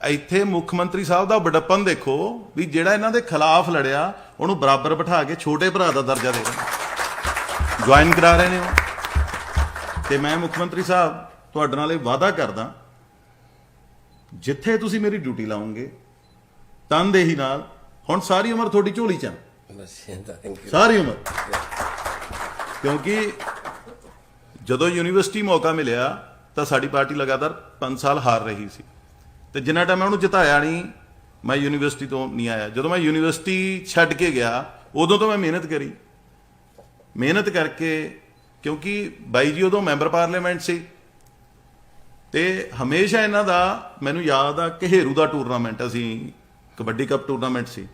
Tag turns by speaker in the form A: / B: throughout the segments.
A: ਇੱਥੇ ਮੁੱਖ ਮੰਤਰੀ ਸਾਹਿਬ ਦਾ ਬੜਪਨ ਦੇਖੋ ਵੀ ਜਿਹੜਾ ਇਹਨਾਂ ਦੇ ਖਿਲਾਫ ਲੜਿਆ ਉਹਨੂੰ ਬਰਾਬਰ ਬਿਠਾ ਕੇ ਛੋਟੇ ਭਰਾ ਦਾ ਦਰਜਾ ਦੇ ਰਹੇ ਜੁਆਇਨ ਕਰਾ ਰਹੇ ਨੇ ਉਹ। ਤੇ ਮੈਂ ਮੁੱਖ ਮੰਤਰੀ ਸਾਹਿਬ ਤੁਹਾਡੇ ਨਾਲ ਇਹ ਵਾਅਦਾ ਕਰਦਾ ਜਿੱਥੇ ਤੁਸੀਂ ਮੇਰੀ ਡਿਊਟੀ ਲਾਉਂਗੇ ਤਨਦੇਹੀ ਨਾਲ ਹੁਣ ਸਾਰੀ ਉਮਰ ਤੁਹਾਡੀ ਝੋਲੀ ਚ ਸਾਰੀ ਉਮਰ। ਕਿਉਂਕਿ ਜਦੋਂ ਯੂਨੀਵਰਸਿਟੀ ਮੌਕਾ ਮਿਲਿਆ ਤਾਂ ਸਾਡੀ ਪਾਰਟੀ ਲਗਾਤਾਰ 5 ਸਾਲ ਹਾਰ ਰਹੀ ਸੀ। ਤੇ ਜਿੰਨਾ ਟਾਈਮ ਮੈਂ ਉਹਨੂੰ ਜਿਤਾਇਆ ਨਹੀਂ, ਮੈਂ ਯੂਨੀਵਰਸਿਟੀ ਤੋਂ ਨਹੀਂ ਆਇਆ। ਜਦੋਂ ਮੈਂ ਯੂਨੀਵਰਸਿਟੀ ਛੱਡ ਕੇ ਗਿਆ, ਉਦੋਂ ਤੋਂ ਮੈਂ ਮਿਹਨਤ ਕਰੀ। ਮਿਹਨਤ ਕਰਕੇ, ਕਿਉਂਕਿ ਬਾਈ ਜੀ ਉਦੋਂ ਮੈਂਬਰ ਪਾਰਲੀਮੈਂਟ ਸੀ। ਤੇ ਹਮੇਸ਼ਾ ਇਹਨਾਂ ਦਾ, ਮੈਨੂੰ ਯਾਦ ਆ ਘੇਰੂ ਦਾ ਟੂਰਨਾਮੈਂਟ ਅਸੀਂ, ਕਬੱਡੀ ਕੱਪ ਟੂਰਨਾਮੈਂਟ ਸੀ।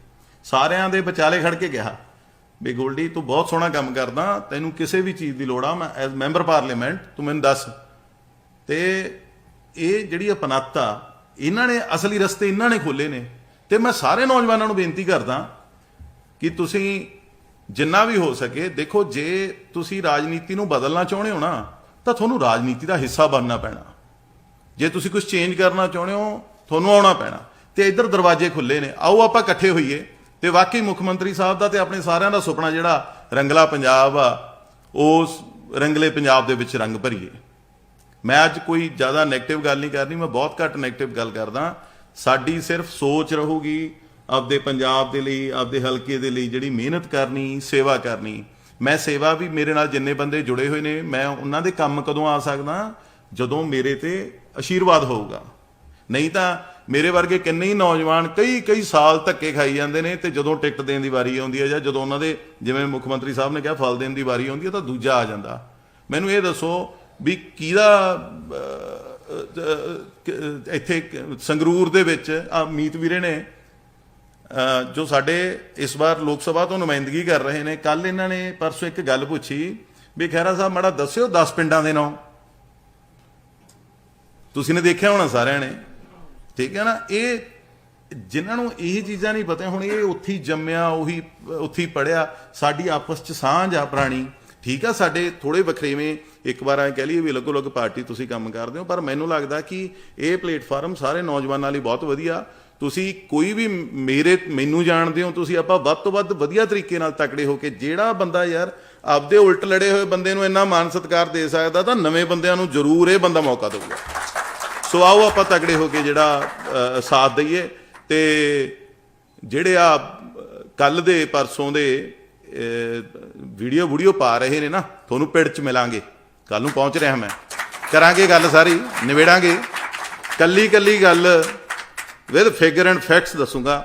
A: ਸਾਰਿਆਂ ਦੇ ਵਿਚਾਲੇ ਖੜ ਕੇ ਕਿਹਾ ਵੀ ਗੋਲਡੀ, ਤੂੰ ਬਹੁਤ ਸੋਹਣਾ ਕੰਮ ਕਰਦਾ, ਤੈਨੂੰ ਕਿਸੇ ਵੀ ਚੀਜ਼ ਦੀ ਲੋੜ ਆ, ਮੈਂ ਐਜ਼ ਮੈਂਬਰ ਪਾਰਲੀਮੈਂਟ ਤੂੰ ਮੈਨੂੰ ਦੱਸ। ਤੇ ਇਹ ਜਿਹੜੀ ਅਪਨੱਤਾ ਇਹਨਾਂ ਨੇ ਅਸਲੀ ਰਸਤੇ ਇਹਨਾਂ ਨੇ ਖੋਲੇ ਨੇ। ਤੇ ਮੈਂ ਸਾਰੇ ਨੌਜਵਾਨਾਂ ਨੂੰ ਬੇਨਤੀ ਕਰਦਾ ਕਿ ਤੁਸੀਂ ਜਿੰਨਾ ਵੀ ਹੋ ਸਕੇ, ਦੇਖੋ ਜੇ ਤੁਸੀਂ ਰਾਜਨੀਤੀ ਨੂੰ ਬਦਲਣਾ ਚਾਹੁੰਦੇ ਹੋ ਨਾ, ਤਾਂ ਤੁਹਾਨੂੰ ਰਾਜਨੀਤੀ ਦਾ ਹਿੱਸਾ ਬਣਨਾ ਪੈਣਾ। ਜੇ ਤੁਸੀਂ ਕੁਝ ਚੇਂਜ ਕਰਨਾ ਚਾਹੁੰਦੇ ਹੋ, ਤੁਹਾਨੂੰ ਆਉਣਾ ਪੈਣਾ। ਤੇ ਇੱਧਰ ਦਰਵਾਜ਼ੇ ਖੁੱਲੇ ਨੇ। ਆਓ ਆਪਾਂ ਇਕੱਠੇ ਹੋਈਏ। ਤੇ ਵਾਕਈ ਮੁੱਖ ਮੰਤਰੀ ਸਾਹਿਬ ਦਾ ਤੇ ਆਪਣੇ ਸਾਰਿਆਂ ਦਾ ਸੁਪਨਾ ਜਿਹੜਾ ਰੰਗਲਾ ਪੰਜਾਬ ਆ ਉਸ ਰੰਗਲੇ ਪੰਜਾਬ ਦੇ ਵਿੱਚ ਰੰਗ ਭਰੀਏ। ਮੈਂ ਅੱਜ ਕੋਈ ਜ਼ਿਆਦਾ 네ਗੇਟਿਵ ਗੱਲ ਨਹੀਂ ਕਰਨੀ, ਮੈਂ ਬਹੁਤ ਘੱਟ 네ਗੇਟਿਵ ਗੱਲ ਕਰਦਾ। ਸਾਡੀ ਸਿਰਫ ਸੋਚ ਰਹੂਗੀ ਆਪਦੇ ਪੰਜਾਬ ਦੇ ਲਈ, ਆਪਦੇ ਹਲਕੇ ਦੇ ਲਈ ਜਿਹੜੀ ਮਿਹਨਤ ਕਰਨੀ, ਸੇਵਾ ਕਰਨੀ। ਮੈਂ ਸੇਵਾ ਵੀ ਮੇਰੇ ਨਾਲ ਜਿੰਨੇ ਬੰਦੇ ਜੁੜੇ ਹੋਏ ਨੇ, ਮੈਂ ਉਹਨਾਂ ਦੇ ਕੰਮ ਕਦੋਂ ਆ ਸਕਦਾ? ਜਦੋਂ ਮੇਰੇ ਤੇ ਅਸ਼ੀਰਵਾਦ ਹੋਊਗਾ। ਨਹੀਂ ਤਾਂ ਮੇਰੇ ਵਰਗੇ ਕਿੰਨੇ ਹੀ ਨੌਜਵਾਨ ਕਈ ਕਈ ਸਾਲ ਧੱਕੇ ਖਾਈ ਜਾਂਦੇ ਨੇ ਤੇ ਜਦੋਂ ਟਿਕਟ ਦੇਣ ਦੀ ਵਾਰੀ ਆਉਂਦੀ ਹੈ ਜਾਂ ਜਦੋਂ ਉਹਨਾਂ ਦੇ, ਜਿਵੇਂ ਮੁੱਖ ਮੰਤਰੀ ਸਾਹਿਬ ਨੇ ਕਿਹਾ, ਫਲ ਦੇਣ ਦੀ ਵਾਰੀ ਆਉਂਦੀ ਹੈ ਤਾਂ ਦੂਜਾ ਆ ਜਾਂਦਾ। ਮੈਨੂੰ ਇਹ ਦੱਸੋ ਵੀ ਕਿਹਦਾ ਇੱਥੇ ਸੰਗਰੂਰ ਦੇ ਵਿੱਚ ਆ ਮੀਤ ਵੀਰੇ ਨੇ ਜੋ ਸਾਡੇ ਇਸ ਵਾਰ ਲੋਕ ਸਭਾ ਤੋਂ ਨੁਮਾਇੰਦਗੀ ਕਰ ਰਹੇ ਨੇ ਕੱਲ ਇਹਨਾਂ ਨੇ ਪਰਸੋਂ ਇੱਕ ਗੱਲ ਪੁੱਛੀ ਵੀ ਖੈਰਾ ਸਾਹਿਬ ਮਾੜਾ ਦੱਸਿਓ 10 ਪਿੰਡਾਂ ਦੇ ਨਾਂ। ਤੁਸੀਂ ਨੇ ਦੇਖਿਆ ਹੋਣਾ ਸਾਰਿਆਂ ਨੇ? ਠੀਕ ਹੈ ਨਾ? ਇਹ ਜਿਨ੍ਹਾਂ ਨੂੰ ਇਹ ਚੀਜ਼ਾਂ ਨਹੀਂ ਪਤਾ ਹੁਣ ਇਹ ਉੱਥੇ ਜੰਮਿਆ, ਉਹੀ, ਉੱਥੇ ਹੀ ਪੜਿਆ ਸਾਡੀ ਆਪਸ ਚ ਸਾਂਝ ਆ ਪੁਰਾਣੀ। ਠੀਕ ਆ, ਸਾਡੇ ਥੋੜੇ ਵਖਰੇਵੇਂ, ਇੱਕ ਵਾਰ ਐ ਕਹਿ ਲਈਏ ਵੀ ਅਲੱਗ ਅਲੱਗ ਪਾਰਟੀ ਤੁਸੀਂ ਕੰਮ ਕਰਦੇ ਹੋ, ਪਰ ਮੈਨੂੰ ਲੱਗਦਾ ਕਿ ਇਹ ਪਲੇਟਫਾਰਮ ਸਾਰੇ ਨੌਜਵਾਨਾਂ ਲਈ ਬਹੁਤ ਵਧੀਆ। ਤੁਸੀਂ ਕੋਈ ਵੀ ਮੇਰੇ, ਮੈਨੂੰ ਜਾਣਦੇ ਹੋ, ਤੁਸੀਂ ਆਪਾਂ ਵੱਧ ਤੋਂ ਵੱਧ ਵਧੀਆ ਤਰੀਕੇ ਨਾਲ ਤਕੜੇ ਹੋ ਕੇ ਜਿਹੜਾ ਬੰਦਾ ਯਾਰ ਆਪਦੇ ਉਲਟ ਲੜੇ ਹੋਏ ਬੰਦੇ ਨੂੰ ਇੰਨਾ ਮਾਨ ਸਤਿਕਾਰ ਦੇ ਸਕਦਾ, ਤਾਂ ਨਵੇਂ ਬੰਦਿਆਂ ਨੂੰ ਜ਼ਰੂਰ ਇਹ ਬੰਦਾ ਮੌਕਾ ਦੇਊਗਾ। ਸੋ ਆਓ ਆਪਾਂ ਤਕੜੇ ਹੋ ਕੇ ਜਿਹੜਾ ਸਾਥ ਦਈਏ ਤੇ ਜਿਹੜੇ ਆ ਕੱਲ ਦੇ, ਪਰਸੋਂ ਦੇ ਵੀਡੀਓ ਵੀਡੀਓ ਪਾ ਰਹੇ ਨੇ ਨਾ, ਤੁਹਾਨੂੰ ਪਿੰਡ ਚ ਮਿਲਾਂਗੇ। ਕੱਲ ਨੂੰ ਪਹੁੰਚ ਰਿਹਾ ਮੈਂ। ਕਰਾਂਗੇ ਗੱਲ ਸਾਰੀ, ਨਿਬੇੜਾਂਗੇ। ਕੱਲੀ ਕੱਲੀ ਗੱਲ ਵਿਦ ਫਿਗਰ ਐਂਡ ਫੈਕਟਸ ਦੱਸੂਗਾ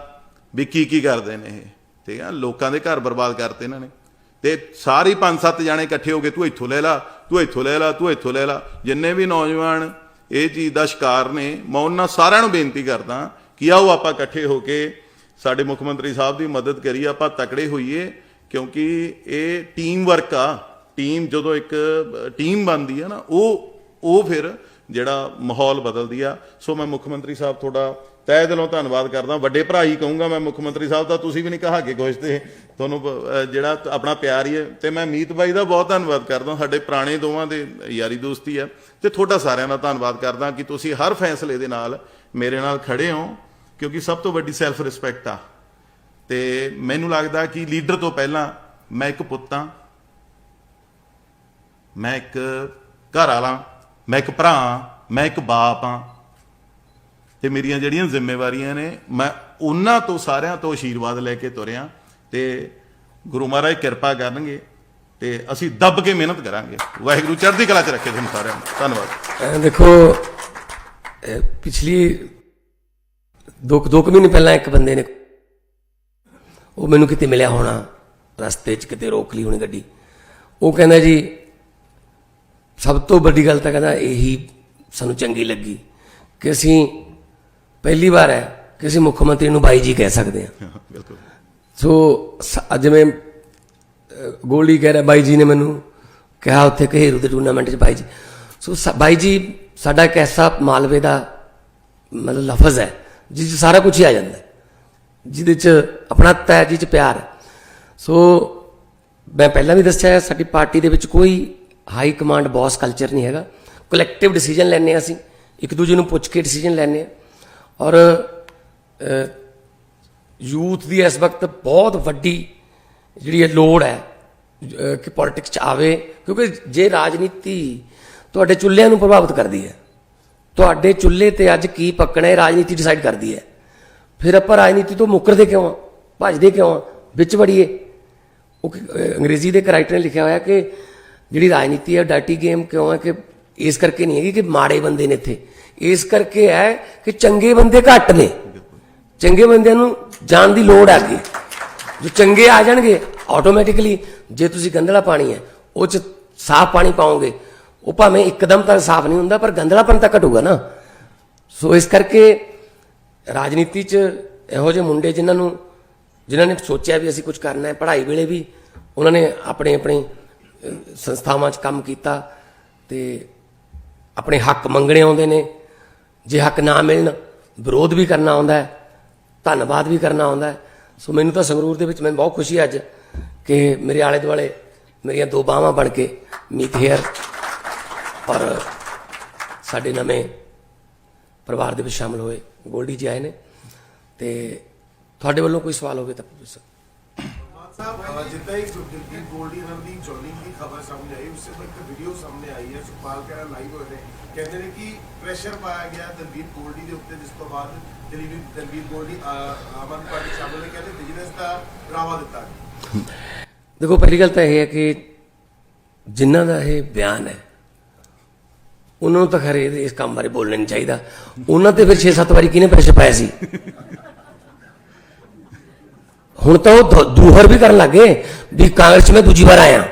A: ਵੀ ਕੀ ਕੀ ਕਰਦੇ ਨੇ ਇਹ। ਠੀਕ ਆ ਲੋਕਾਂ ਦੇ ਘਰ ਬਰਬਾਦ ਕਰਤੇ ਇਹਨਾਂ ਨੇ। ਤੇ ਸਾਰੇ ਪੰਜ ਸੱਤ ਜਾਣੇ ਇਕੱਠੇ ਹੋ ਕੇ ਤੂੰ ਇੱਥੋਂ ਲੈ ਲਾ, ਤੂੰ ਇੱਥੋਂ ਲੈ ਲਾ, ਤੂੰ ਇੱਥੋਂ ਲੈ ਲਾ। ਜਿੰਨੇ ਵੀ ਨੌਜਵਾਨ ਇਹ ਚੀਜ਼ ਦਾ ਸ਼ਿਕਾਰ ਨੇ, ਮੈਂ ਉਹਨਾਂ ਸਾਰਿਆਂ ਨੂੰ ਬੇਨਤੀ ਕਰਦਾ ਕਿ ਆਓ ਆਪਾਂ ਇਕੱਠੇ ਹੋ ਕੇ ਸਾਡੇ ਮੁੱਖ ਮੰਤਰੀ ਸਾਹਿਬ ਦੀ ਮਦਦ ਕਰੀਏ, ਆਪਾਂ ਤਕੜੇ ਹੋਈਏ। ਕਿਉਂਕਿ ਇਹ ਟੀਮ ਵਰਕ ਆ। ਟੀਮ ਜਦੋਂ ਇੱਕ ਟੀਮ ਬਣਦੀ ਆ ਨਾ, ਉਹ ਉਹ ਫਿਰ ਜਿਹੜਾ ਮਾਹੌਲ ਬਦਲਦੀ ਆ। ਸੋ ਮੈਂ ਮੁੱਖ ਮੰਤਰੀ ਸਾਹਿਬ ਤੁਹਾਡਾ ਤਹਿ ਦਿਲੋਂ ਧੰਨਵਾਦ ਕਰਦਾ। ਵੱਡੇ ਭਰਾ ਹੀ ਕਹੂੰਗਾ ਮੈਂ ਮੁੱਖ ਮੰਤਰੀ ਸਾਹਿਬ ਦਾ, ਤੁਸੀਂ ਵੀ ਨਹੀਂ ਕਹਾ ਕੇ ਕੁਛ ਤੇ ਤੁਹਾਨੂੰ ਜਿਹੜਾ ਆਪਣਾ ਪਿਆਰ ਹੀ ਹੈ। ਤੇ ਮੈਂ ਮੀਤ ਬਾਈ ਦਾ ਬਹੁਤ ਧੰਨਵਾਦ ਕਰਦਾ। ਸਾਡੇ ਪੁਰਾਣੇ ਦੋਵਾਂ ਦੇ ਯਾਰੀ ਦੋਸਤੀ ਆ। ਤੇ ਤੁਹਾਡਾ ਸਾਰਿਆਂ ਦਾ ਧੰਨਵਾਦ ਕਰਦਾ ਕਿ ਤੁਸੀਂ ਹਰ ਫੈਸਲੇ ਦੇ ਨਾਲ ਮੇਰੇ ਨਾਲ ਖੜੇ ਹੋ, ਕਿਉਂਕਿ ਸਭ ਤੋਂ ਵੱਡੀ ਸੈਲਫ ਰਿਸਪੈਕਟ ਆ। ਤੇ ਮੈਨੂੰ ਲੱਗਦਾ ਕਿ ਲੀਡਰ ਤੋਂ ਪਹਿਲਾਂ ਮੈਂ ਇੱਕ ਪੁੱਤ ਹਾਂ। ਮੈਂ ਇੱਕ ਘਰ ਵਾਲਾ ਮੈਂ ਇੱਕ ਭਰਾ ਹਾਂ, ਮੈਂ ਇੱਕ ਬਾਪ ਹਾਂ। ਤੇ ਮੇਰੀਆਂ ਜਿਹੜੀਆਂ ਜ਼ਿੰਮੇਵਾਰੀਆਂ ਨੇ ਮੈਂ ਉਹਨਾਂ ਤੋਂ ਸਾਰਿਆਂ ਤੋਂ ਆਸ਼ੀਰਵਾਦ ਲੈ ਕੇ ਤੁਰਿਆ ਤੇ ਗੁਰੂ ਮਹਾਰਾਜ ਕਿਰਪਾ ਕਰਨਗੇ ਤੇ ਅਸੀਂ ਦੱਬ ਕੇ ਮਿਹਨਤ ਕਰਾਂਗੇ। ਵਾਹਿਗੁਰੂ ਚੜ੍ਹਦੀ ਕਲਾ 'ਚ ਰੱਖੇ ਤੁਹਾਨੂੰ ਸਾਰਿਆਂ ਨੂੰ। ਧੰਨਵਾਦ।
B: ਦੇਖੋ ਪਿਛਲੀ ਦੋ ਦੋ ਕੁ ਮਹੀਨੇ ਪਹਿਲਾਂ ਇੱਕ ਬੰਦੇ ਨੇ ਉਹ ਮੈਨੂੰ ਕਿਤੇ ਮਿਲਿਆ ਹੋਣਾ ਰਸਤੇ 'ਚ ਕਿਤੇ ਰੋਕ ਲਈ ਹੋਣੀ ਗੱਡੀ। ਉਹ ਕਹਿੰਦਾ ਜੀ ਸਭ ਤੋਂ ਵੱਡੀ ਗੱਲ ਤਾਂ ਕਹਿੰਦਾ ਇਹੀ ਸਾਨੂੰ ਚੰਗੀ ਲੱਗੀ ਕਿ ਅਸੀਂ ਪਹਿਲੀ ਵਾਰ ਹੈ ਕਿ ਅਸੀਂ ਮੁੱਖ ਮੰਤਰੀ ਨੂੰ ਬਾਈ ਜੀ ਕਹਿ ਸਕਦੇ ਹਾਂ।
A: ਬਿਲਕੁਲ।
B: ਸੋ ਸ- ਅੱਜ ਮੈਂ ਅਹ, ਗੋਲਡੀ ਕਹਿ ਰਿਹਾ ਬਾਈ ਜੀ ਨੇ ਮੈਨੂੰ ਕਿਹਾ ਉੱਥੇ ਘੇਰੂ ਦੇ ਟੂਰਨਾਮੈਂਟ 'ਚ ਬਾਈ ਜੀ। ਸੋ ਸ- ਬਾਈ ਜੀ ਸਾਡਾ ਇੱਕ ਐਸਾ ਮਾਲਵੇ ਦਾ ਮਤਲਬ ਲਫ਼ਜ਼ ਹੈ ਜਿਸ 'ਚ ਸਾਰਾ ਕੁਝ ਹੀ ਆ ਜਾਂਦਾ ਹੈ। ਜਿਹਦੇ 'ਚ ਆਪਣਾਤਾ ਹੈ ਜਿਸ 'ਚ ਪਿਆਰ ਸੋ ਮੈਂ ਪਹਿਲਾਂ ਵੀ ਦੱਸਿਆ ਹੈ, ਸਾਡੀ ਪਾਰਟੀ ਦੇ ਵਿੱਚ ਕੋਈ ਹਾਈ ਕਮਾਂਡ ਬੌਸ ਕਲਚਰ ਨਹੀਂ ਹੈਗਾ। ਕਲੈਕਟਿਵ ਡਿਸੀਜਨ ਲੈਣੇ ਅਸੀਂ। ਇੱਕ ਦੂਜੇ ਨੂੰ ਪੁੱਛ ਕੇ ਡਿਸੀਜਨ ਲੈਣੇ ਆ ਔਰ ਯੂਥ ਦੀ ਇਸ ਵਕਤ ਬਹੁਤ ਵੱਡੀ ਜਿਹੜੀ ਇਹ ਲੋੜ ਹੈ ਕਿ ਪੋਲਿਟਿਕਸ ਚ ਆਵੇ। ਕਿਉਂਕਿ ਜੇ ਰਾਜਨੀਤੀ ਤੁਹਾਡੇ ਚੁੱਲ੍ਹਿਆਂ ਨੂੰ ਪ੍ਰਭਾਵਿਤ ਕਰਦੀ ਹੈ ਤੁਹਾਡੇ ਚੁੱਲ੍ਹੇ ਤੇ ਅੱਜ ਕੀ ਪੱਕਣਾ ਹੈ ਰਾਜਨੀਤੀ ਡਿਸਾਈਡ ਕਰਦੀ ਹੈ। ਫਿਰ ਆਪਾਂ ਰਾਜਨੀਤੀ ਤੋਂ ਮੁੱਕਰਦੇ ਕਿਉਂ ਆ? ਭੱਜਦੇ ਕਿਉਂ ਆ? ਵਿੱਚ ਵੜੀਏ। ਉਹ ਅੰਗਰੇਜ਼ੀ ਦੇ ਇੱਕ ਰਾਈਟਰ ਨੇ ਲਿਖਿਆ ਹੋਇਆ ਕਿ ਜਿਹੜੀ ਰਾਜਨੀਤੀ ਹੈ ਡਾਟੀ ਗੇਮ ਕਿਉਂ ਹੈ ਕਿ ਇਸ ਕਰਕੇ ਨਹੀਂ ਹੈਗੀ ਕਿ ਮਾੜੇ ਬੰਦੇ ਨੇ ਇੱਥੇ। ਇਸ ਕਰਕੇ ਹੈ ਕਿ ਚੰਗੇ ਬੰਦੇ ਘੱਟ ਨੇ। ਚੰਗੇ ਬੰਦਿਆਂ ਨੂੰ ਜਾਣ ਦੀ ਲੋੜ ਆ ਗਈ ਜੋ ਚੰਗੇ ਆ ਜਾਣਗੇ ਆਟੋਮੈਟਿਕਲੀ ਜੇ ਤੁਸੀਂ ਗੰਦਲਾ ਪਾਣੀ ਹੈ, ਉਹ ਚ ਸਾਫ਼ ਪਾਣੀ ਪਾਓਗੇ, ਉਹ ਭਾਵੇਂ ਇੱਕਦਮ ਤਾਂ ਸਾਫ਼ ਨਹੀਂ ਹੁੰਦਾ, ਪਰ ਗੰਦਲਾਪਨ ਤਾਂ ਘਟੂਗਾ ਨਾ। ਸੋ ਇਸ ਕਰਕੇ ਰਾਜਨੀਤੀ 'ਚ ਇਹੋ ਜਿਹੇ ਮੁੰਡੇ ਜਿਨ੍ਹਾਂ ਨੂੰ, ਜਿਨ੍ਹਾਂ ਨੇ ਸੋਚਿਆ ਵੀ ਅਸੀਂ ਕੁਝ ਕਰਨਾ ਹੈ, ਪੜ੍ਹਾਈ ਵੇਲੇ ਵੀ ਉਹਨਾਂ ਨੇ ਆਪਣੇ ਆਪਣੇ ਸੰਸਥਾਵਾਂ 'ਚ ਕੰਮ ਕੀਤਾ ਤੇ ਆਪਣੇ ਹੱਕ ਮੰਗਣੇ ਆਉਂਦੇ ਨੇ। ਜੇ ਹੱਕ ਨਾ ਮਿਲਣ, ਵਿਰੋਧ ਵੀ ਕਰਨਾ ਆਉਂਦਾ ਹੈ, ਧੰਨਵਾਦ ਵੀ ਕਰਨਾ ਆਉਂਦਾ ਹੈ। ਸੋ ਮੈਨੂੰ ਤਾਂ ਸੰਗਰੂਰ ਦੇ ਵਿੱਚ ਮੈਨੂੰ ਬਹੁਤ ਖੁਸ਼ੀ ਅੱਜ ਕਿ ਮੇਰੇ ਆਲੇ ਦੁਆਲੇ ਮੇਰੀਆਂ ਦੋ ਬਾਹਾਂ ਬਣ ਕੇ ਮੀਤ ਹੇਅਰ ਔਰ ਸਾਡੇ ਨਵੇਂ ਪਰਿਵਾਰ ਦੇ ਵਿੱਚ ਸ਼ਾਮਲ ਹੋਏ ਗੋਲਡੀ ਜੀ ਆਏ ਨੇ ਤੇ ਤੁਹਾਡੇ ਵੱਲੋਂ ਕੋਈ ਸਵਾਲ ਹੋਵੇ ਤਾਂ ਪੁੱਛੋ।
C: ਮਾਨ ਸਾਹਿਬ ਅਹ ਜਿੱਦਾਂ ਹੀ ਦਿਲਜੀਤ ਗੋਲਡੀ ਨਾਲ ਦੀ ਜੁਆਇਨਿੰਗ ਦੀ ਖਬਰ ਸਾਹਮਣੇ ਆਈ ਉਸ ਤੋਂ ਇੱਕ ਵੀਡੀਓ ਸਾਹਮਣੇ ਆਈ ਹੈ ਸੁਖਪਾਲ ਖਹਿਰਾ ਲਾਈਵ ਹੋਏ ਨੇ। ਕਹਿੰਦੇ ਨੇ ਕਿ ਪ੍ਰੈਸ਼ਰ ਪਾਇਆ ਗਿਆ ਦਲਬੀਰ ਗੋਲਡੀ ਦੇ ਉੱਤੇ ਜਿਸ ਤੋਂ ਬਾਅਦ ਦਲਬੀਰ ਦਲਬੀਰ ਗੋਲਡੀ ਅਹ, ਆਮ ਆਦਮੀ ਪਾਰਟੀ ਸ਼ਾਮਲ ਨੇ ਕਹਿੰਦੇ ਬਿਜ਼ਨਸ ਦਾ ਡਰਾਵਾ ਦਿੱਤਾ।
B: ਦੇਖੋ ਪਹਿਲੀ ਗੱਲ ਤਾਂ ਇਹ ਹੈ ਕਿ ਜਿਨ੍ਹਾਂ ਦਾ ਇਹ ਬਿਆਨ ਹੈ ਉਹਨਾਂ ਨੂੰ ਤਾਂ ਖਰੇ ਇਹਦੇ- ਇਸ ਕੰਮ ਬਾਰੇ ਬੋਲਣਾ ਨਹੀਂ ਚਾਹੀਦਾ। ਉਹਨਾਂ ਤੇ ਫਿਰ 6-7 ਵਾਰੀ ਕਿਹਨੇ ਪ੍ਰੈਸ਼ਰ ਪਾਇਆ ਸੀ? ਹੁਣ ਤਾਂ ਉਹ ਦੂ- ਦੂਹਰ ਵੀ ਕਰਨ ਲੱਗੇ ਵੀ ਕਾਂਗਰਸ 'ਚ ਮੈਂ ਦੂਜੀ ਵਾਰ ਆਇਆ।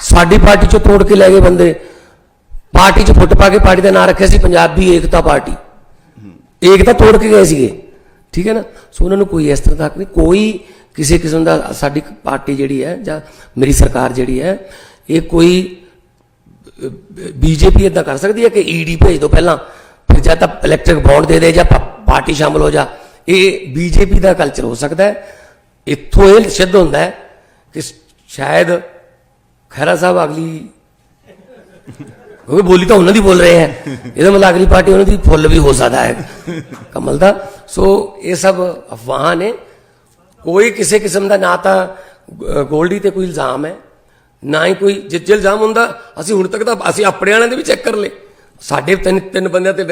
B: ਸਾਡੀ ਪਾਰਟੀ ਚੋਂ ਤੋੜ ਕੇ ਲੈ ਗਏ ਬੰਦੇ। ਪਾਰਟੀ 'ਚ ਫੁੱਟ ਪਾ ਕੇ ਪਾਰਟੀ ਦਾ ਨਾਂ ਰੱਖਿਆ ਸੀ ਪੰਜਾਬੀ ਏਕਤਾ ਪਾਰਟੀ। ਏਕਤਾ ਤੋੜ ਕੇ ਗਏ ਸੀਗੇ। ਠੀਕ ਹੈ ਨਾ? ਸੋ ਉਹਨਾਂ ਨੂੰ ਕੋਈ ਇਸ ਤਰ੍ਹਾਂ ਦਾ ਹੱਕ ਨਹੀਂ। ਕੋਈ ਕਿਸੇ ਕਿਸਮ ਦਾ ਸਾਡੀ ਪਾਰਟੀ ਜਿਹੜੀ ਹੈ ਜਾਂ ਮੇਰੀ ਸਰਕਾਰ ਜਿਹੜੀ ਹੈ ਇਹ ਕੋਈ ਬੀਜੇਪੀ ਇਦਾਂ ਕਰ ਸਕਦੀ ਹੈ ਕਿ ਈਡੀ ਭੇਜ ਦਿਓ ਪਹਿਲਾਂ? ਫਿਰ ਜਾਂ ਤਾਂ ਇਲੈਕਟ੍ਰਿਕ ਬੌਂਡ ਦੇ ਦੇ ਜਾਂ ਪਾਰਟੀ ਸ਼ਾਮਲ ਹੋ ਜਾ। ਇਹ ਬੀਜੇਪੀ ਦਾ ਕਲਚਰ ਹੋ ਸਕਦਾ ਹੈ। ਇੱਥੋਂ ਇਹ ਸਿੱਧ ਹੁੰਦਾ ਹੈ ਕਿ ਸ਼ਾਇਦ ਖਹਿਰਾ ਸਾਹਿਬ ਅਗਲੀ, ਕਿਉਂਕਿ ਬੋਲੀ ਤਾਂ ਉਹਨਾਂ ਦੀ ਬੋਲ ਰਹੇ ਹੈ। ਇਹਦਾ ਮਤਲਬ ਅਗਲੀ ਪਾਰਟੀ ਉਹਨਾਂ ਦੀ ਫੁੱਲ ਵੀ ਹੋ ਸਕਦਾ ਹੈ। ਕਮਲ ਦਾ। ਸੋ ਇਹ ਸਭ ਅਫਵਾਹਾਂ ਨੇ। ਕੋਈ ਕਿਸੇ ਕਿਸਮ ਦਾ ਨਾ ਤਾਂ ਗੋਲਡੀ ਤੇ ਕੋਈ ਇਲਜ਼ਾਮ ਹੈ। ਨਾ ਹੀ ਕੋਈ ਜੇ ਜੇ ਇਲਜ਼ਾਮ ਹੁੰਦਾ। ਅਸੀਂ ਹੁਣ ਤੱਕ ਤਾਂ ਅਸੀਂ ਆਪਣੇ ਵਾਲਿਆਂ ਦੇ ਵੀ ਚੈੱਕ ਕਰ ਲਏ। ਸਾਡੇ ਤਿੰਨ ਤਿੰਨ ਬੰਦਿਆਂ ਤੇ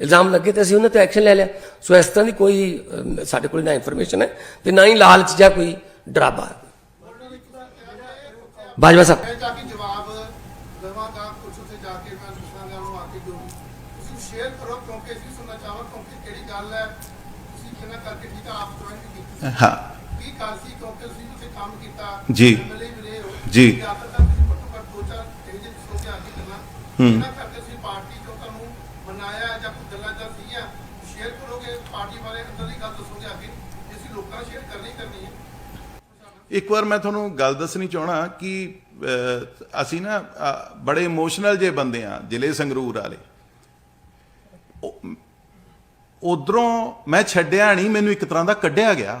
B: ਇਲਜ਼ਾਮ ਲੱਗੇ ਤੇ ਅਸੀਂ ਉਹਨਾਂ ਤੇ ਐਕਸ਼ਨ ਲੈ ਲਿਆ। ਸੋ ਇਸ ਤਰ੍ਹਾਂ ਦੀ ਕੋਈ ਸਾਡੇ ਕੋਲ ਨਾ ਇਨਫੋਰਮੇਸ਼ਨ ਹੈ ਤੇ ਨਾ ਹੀ ਲਾਲਚ ਜਾਂ ਕੋਈ ਡਰਾਵਾ ਬਾਜਵਾ ਸਾਹਿਬ।
D: ਜਾ ਕੇ ਜਵਾਬ ਦੇਵਾਂਗਾ ਕੁਝ ਉੱਥੇ ਜਾ ਕੇ ਮੈਂ ਦੱਸਾਂਗਾ ਉਹਨੂੰ ਆ ਕੇ ਜੋ। ਤੁਸੀਂ ਸ਼ੇਅਰ ਕਰੋ ਕਿਉਂਕਿ ਅਸੀਂ ਸੁਣਨਾ ਚਾਹਾਂ ਕਿਉਂਕਿ ਕਿਹੜੀ ਗੱਲ ਹੈ। ਤੁਸੀਂ ਕਿਹਨਾਂ ਕਰਕੇ ਠੀਕ ਆ ਆਪ ਜੁਆਇਨ ਕੀਤੀ
A: ਹਾਂ।
D: ਕੀ ਗੱਲ ਸੀ ਕਿਉਂਕਿ ਤੁਸੀਂ ਉੱਥੇ ਕੰਮ ਕੀਤਾ।
A: ਜੀ। ਜੀ।
D: ਹੀ।
A: ਇੱਕ ਵਾਰ ਮੈਂ ਤੁਹਾਨੂੰ ਗੱਲ ਦੱਸਣੀ ਚਾਹਣਾ ਕਿ ਅਸੀਂ ਨਾ ਬੜੇ ਇਮੋਸ਼ਨਲ ਜੇ ਬੰਦੇ ਆ ਜ਼ਿਲ੍ਹੇ ਸੰਗਰੂਰ ਵਾਲੇ। ਉਧਰੋਂ ਮੈਂ ਛੱਡਿਆ ਨਹੀਂ ਮੈਨੂੰ ਇੱਕ ਤਰ੍ਹਾਂ ਦਾ ਕੱਢਿਆ ਗਿਆ।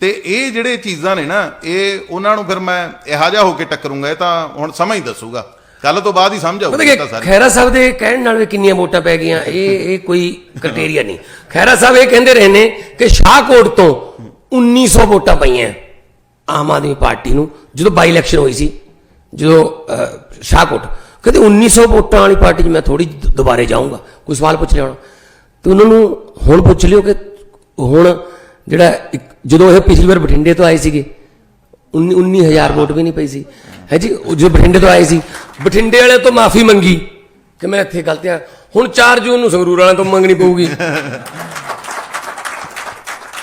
A: ਤੇ ਇਹ ਜਿਹੜੇ ਚੀਜ਼ਾਂ ਨੇ ਨਾ ਇਹ ਉਹਨਾਂ ਨੂੰ ਫਿਰ ਮੈਂ ਇਹੋ ਜਿਹਾ ਹੋ ਕੇ ਟੱਕਰੂੰਗਾ ਇਹ ਤਾਂ ਹੁਣ ਸਮਾਂ ਹੀ ਦੱਸੂਗਾ। ਕੱਲ ਤੋਂ ਬਾਅਦ ਹੀ ਸਮਝ ਆਊਗਾ ਤਾਂ ਸਾਰੀ।
B: ਖੈਰਾ ਸਾਹਿਬ ਦੇ ਕਹਿਣ ਨਾਲ ਵੀ ਕਿੰਨੀਆਂ ਵੋਟਾਂ ਪੈ ਗਈਆਂ ਇਹ ਇਹ ਕੋਈ ਕ੍ਰਾਈਟੇਰੀਆ ਨਹੀਂ। ਖੈਰਾ ਸਾਹਿਬ ਇਹ ਕਹਿੰਦੇ ਰਹੇ ਨੇ ਕਿ ਸ਼ਾਹਕੋਟ ਤੋਂ 1900 ਵੋਟਾਂ ਪਈਆਂ ਆਮ ਆਦਮੀ ਪਾਰਟੀ ਨੂੰ ਜਦੋਂ ਬਾਈ ਇਲੈਕਸ਼ਨ ਹੋਈ ਸੀ ਜਦੋਂ ਸ਼ਾਹਕੋਟ ਕਹਿੰਦੇ 1900 ਵੋਟਾਂ ਵਾਲੀ ਪਾਰਟੀ 'ਚ ਮੈਂ ਥੋੜੀ ਦੁਬਾਰੇ ਜਾਊਂਗਾ। ਕੋਈ ਸਵਾਲ ਪੁੱਛ ਲਿਆ ਹੋਣਾ? ਤੇ ਉਹਨਾਂ ਨੂੰ ਹੁਣ ਪੁੱਛ ਲਿਓ ਕਿ ਹੁਣ ਜਿਹੜਾ ਇੱਕ- ਜਦੋਂ ਇਹ ਪਿਛਲੀ ਵਾਰ ਬਠਿੰਡੇ ਤੋਂ ਆਏ ਸੀਗੇ 19 19000 ਵੋਟ ਵੀ ਨਹੀਂ ਪਈ ਸੀ। ਹੈ ਜੀ, ਉਹ ਜੋ ਬਠਿੰਡੇ ਤੋਂ ਆਏ ਸੀ, ਬਠਿੰਡੇ ਵਾਲਿਆਂ ਤੋਂ ਮਾਫੀ ਮੰਗੀ ਕਿ ਮੈਂ ਇੱਥੇ ਗਲਤੀਆਂ ਹੁਣ 4 ਜੂਨ ਨੂੰ ਸੰਗਰੂਰ ਵਾਲਿਆਂ ਤੋਂ ਮੰਗਣੀ ਪਊਗੀ।